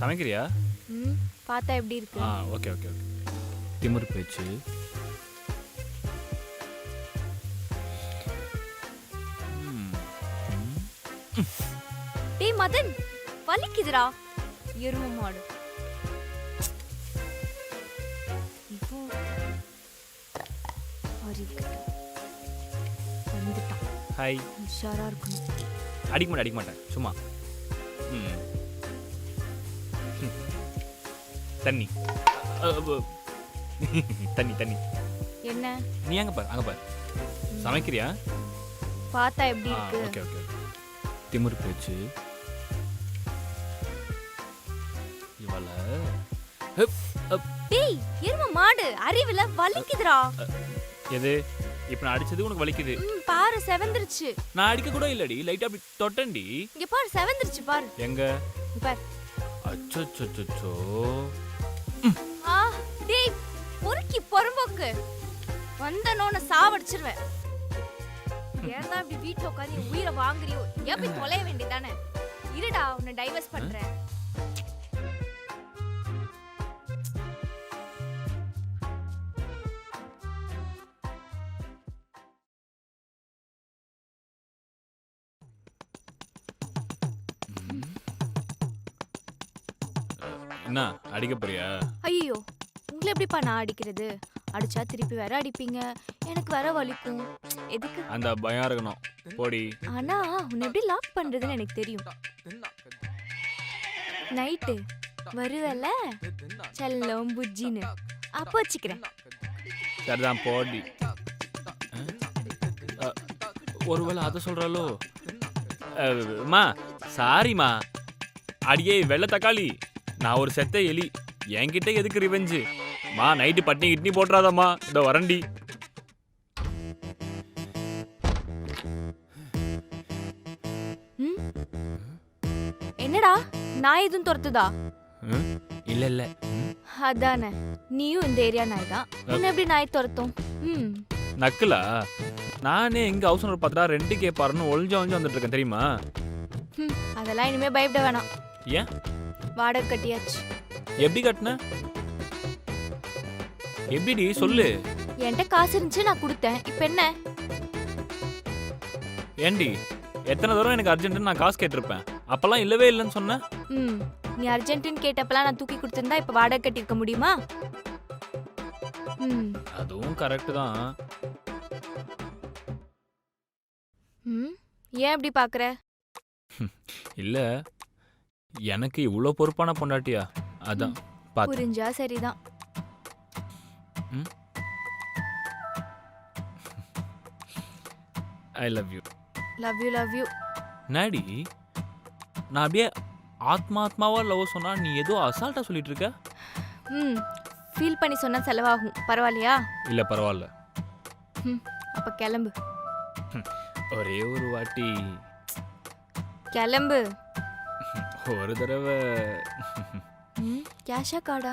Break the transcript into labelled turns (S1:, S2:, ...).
S1: சமைக்கிறியா?
S2: ம் பார்த்தா எப்படி இருக்கு?
S1: ஆ ஓகே ஓகே ஓகே. திமிரு பேச்சு. ம், ம்.
S2: டேய் மதன் வலிக்குதுடா. எரும மாடு. இப்போ அறிவிக்கட்டும் வந்துட்டான்.
S1: ஹாய்
S2: உஷாரா இருக்கணும்.
S1: அடிக்க மாட்டேன் அடிக்க மாட்டேன். சும்மா. ம். தண்ணி. தண்ணி தண்ணி.
S2: என்ன?
S1: நீ அங்கே பாரு அங்கே பாரு. சமைக்கிறியா?
S2: பார்த்தா எப்படி இருக்கு?
S1: ஓகே ஓகே திமிரு பேச்சு. இவள. ஹப், ஹப்.
S2: டேய் எரும மாடு அறிவுல வலிக்குதுடா.
S1: எது? இப்போ நான் அடிச்சது உனக்கு வலிக்குது.
S2: பாரு செவந்துருச்சு.
S1: நான் அடிக்க கூட இல்லடி லைட்டா அப்படி தொட்டண்டி
S2: இங்க பாரு செவந்துருச்சு பாரு.
S1: எங்க?
S2: பாரு.
S1: அச்சோ
S2: ஆ டேய் பொறுக்கி பொறம்போக்கு. வந்தனோன சாவடிச்சிருவேன். ஏன்டா இப்படி வீட்டுல உட்காந்து உயிரை வாங்குறியோ? எப்படி தொலைய வேண்டியதானே இருடா உன்னை டைவர்ஸ் பண்றேன்.
S1: என்ன அடிக்க போறியா?
S2: ஐயோ உங்களை எப்படிப்பா நான் அடிக்கிறது? அடிச்சா திருப்பி வேற அடிப்பீங்க. எனக்கு வேற வலிக்கும். எதுக்கு?
S1: அந்த பயம் இருக்கணும். போடி.
S2: ஆனா உன்னை எப்படி லாக் பண்றதுன்னு எனக்கு தெரியும். நைட்டு வருவல செல்லம் புஜ்ஜின்னு. அப்போ வச்சுக்கிறேன்.
S1: சரிதான் போடி. அ, ஒருவேளை அதை சொல்றாளோ? அம்மா சாரிம்மா அடியே வெள்ளை தக்காளி. நான் ஒரு செத்த எலி. என்கிட்ட எதுக்கு ரிவெஞ்சு மா நைட்டு பட்னி கிட்னி போட்டுறாதம்மா. இந்த வரண்டி?
S2: என்னடா? நான் எதுவும் துரத்துதா?
S1: இல்ல இல்ல?
S2: அதானே. நீயும் இந்த ஏரியா நாய் தான். எப்படி நாய் துரத்தும்? ம்.
S1: நக்கலா? நானே எங்க ஹவுஸ் ஓனர் பார்த்தா ரெண்டு கேப்பாருன்னு ஒளிஞ்சு ஒளிஞ்சு வந்துட்டு இருக்கேன் தெரியுமா?
S2: அதெல்லாம் இனிமே பயப்பட வேணாம்.
S1: ஏன்?
S2: வாடகை கட்டியாச்சு.
S1: எப்படி கட்டின? எப்படிடி? சொல்லு.
S2: என்கிட்ட காசு இருந்துச்சு நான் கொடுத்தேன். இப்போ என்ன?
S1: ஏண்டி எத்தனை தூரம் எனக்கு அர்ஜென்ட்னு நான் காசு கேட்டிருப்பேன்? அப்பெல்லாம் இல்லவே இல்லைன்னு சொன்னேன்
S2: ம் நீ அர்ஜென்ட்டுன்னு கேட்டப்பெல்லாம் நான் தூக்கி கொடுத்துருந்தா இப்போ வாடகை கட்டியிருக்க முடியுமா? ம்.
S1: அதுவும் கரெக்டு தான்.
S2: ம் ஏன் இப்படி பார்க்குற
S1: இல்ல. எனக்கு இவ்வளோ பொறுப்பான பொண்டாட்டியா? அதான் பார்த்து
S2: புரிஞ்சா சரிதான்.
S1: I love you
S2: love you love you
S1: நாடி நான் அப்படியே ஆத்மாத்மாவா லவ் சொன்னா நீ ஏதோ அசால்ட்டா சொல்லிட்டு இருக்க?
S2: ம் ஃபீல் பண்ணி சொன்னா செலவாகும். பரவாயில்லையா?
S1: இல்ல பரவாயில்ல.
S2: ம் அப்போ கிளம்பு.
S1: ஒரே ஒரு வாட்டி.
S2: கிளம்பு.
S1: ஒரு தடவை.
S2: ம் கேஷா கார்டா.